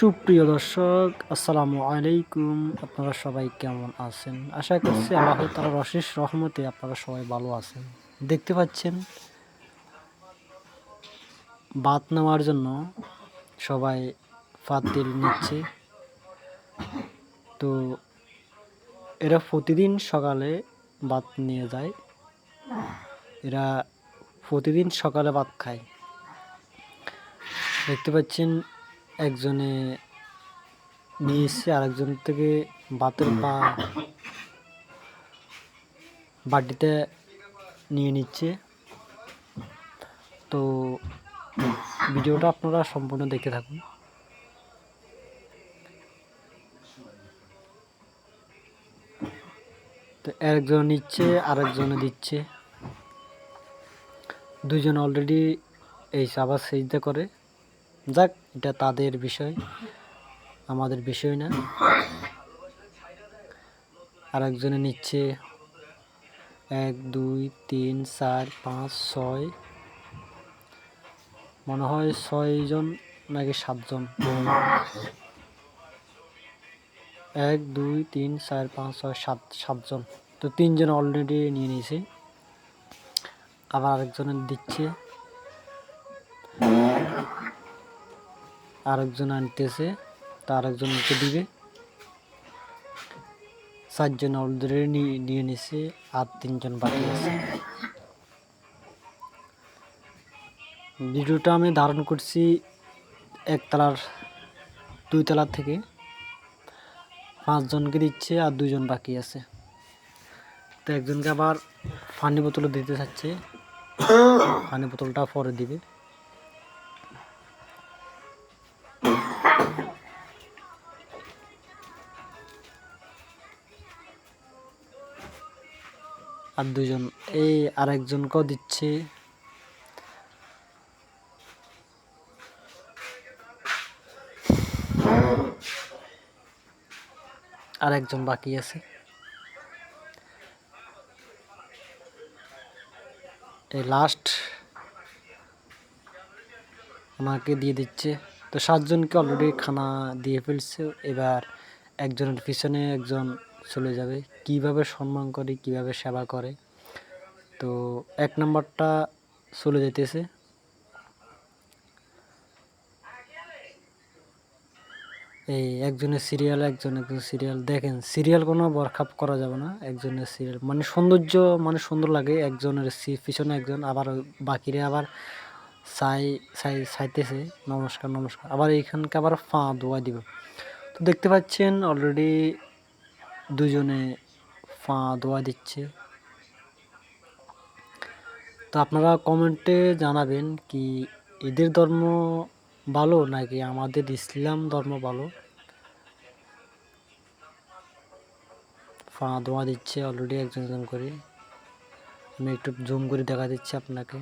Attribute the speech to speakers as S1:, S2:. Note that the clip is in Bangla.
S1: সুপ্রিয় দর্শক, আসসালামু আলাইকুম। আপনারা সবাই কেমন আছেন? আশা করছি আল্লাহ তালার অশেষ রহমতে আপনারা সবাই ভালো আছেন। দেখতে পাচ্ছেন, বাত নেওয়ার জন্য সবাই ফাতিল নিচ্ছে। তো এরা প্রতিদিন সকালে ভাত নিয়ে যায়। এরা প্রতিদিন সকালে ভাত খায়। দেখতে পাচ্ছেন একজনে নিয়ে এসছে আরেকজন থেকে বাতের পা বাটিতে নিয়ে নিচ্ছে। তো ভিডিওটা আপনারা সম্পূর্ণ দেখে থাকুন। তো একজন নিচ্ছে আরেকজনে দিচ্ছে। দুজন অলরেডি এই সাবাস সেজদা করে। যাক, এটা তাদের বিষয়, আমাদের বিষয় না। আর একজনে নিচ্ছে এক, দুই, তিন, চার, পাঁচ, ছয়। মনে হয় ছয়জন নাকি সাতজন। এক, দুই, তিন, চার, পাঁচ, ছয়, সাত, সাতজন। তো তিনজন অলরেডি নিয়ে নিয়েছে। আবার আরেকজনের দিচ্ছে। আরেকজন আনতেছে, তা আরেকজনকে দিবে। চারজন অলরেডি নিয়ে নিছে, আর তিনজন বাকি আছে। ভিডিওটা আমি ধারণ করছি একতলার দুই তলার থেকে। পাঁচজনকে দিচ্ছে আর দুজন বাকি আছে। তো একজনকে আবার পানি বোতলও দিতে চাচ্ছে। পানি বোতলটা পরে দিবে। আর দুজন এই আরেকজনকেও দিচ্ছে। আর একজন বাকি আছে। এই লাস্ট ওনাকে দিয়ে দিচ্ছে। তো সাতজনকে অলরেডি খানা দিয়ে ফেলছে। এবার একজনের পিছনে একজন চলে যাবে, কীভাবে সম্মান করে, কীভাবে সেবা করে। তো এক নম্বরটা চলে যেতেছে এই একজনের সিরিয়াল একজন একজন সিরিয়াল দেখেন সিরিয়াল কোনো বরখাপ করা যাবে না, একজনের সিরিয়াল মানে সৌন্দর্য মানে সুন্দর লাগে, একজনের পিছনে একজন, আবার বাকিরা আবার সাই সাই সাইতেছে নমস্কার নমস্কার। আবার এইখানকে আবার ফা দোয়া দিব। তো দেখতে পাচ্ছেন অলরেডি দুজনে ফা দোয়া দিচ্ছে। তো আপনারা কমেন্টে জানাবেন কি এদের ধর্ম ভালো নাকি আমাদের ইসলাম ধর্ম ভালো? ফা দোয়া দিচ্ছে অলরেডি একজন একজন করে। আমি একটু জুম করে দেখা দিচ্ছি আপনাকে।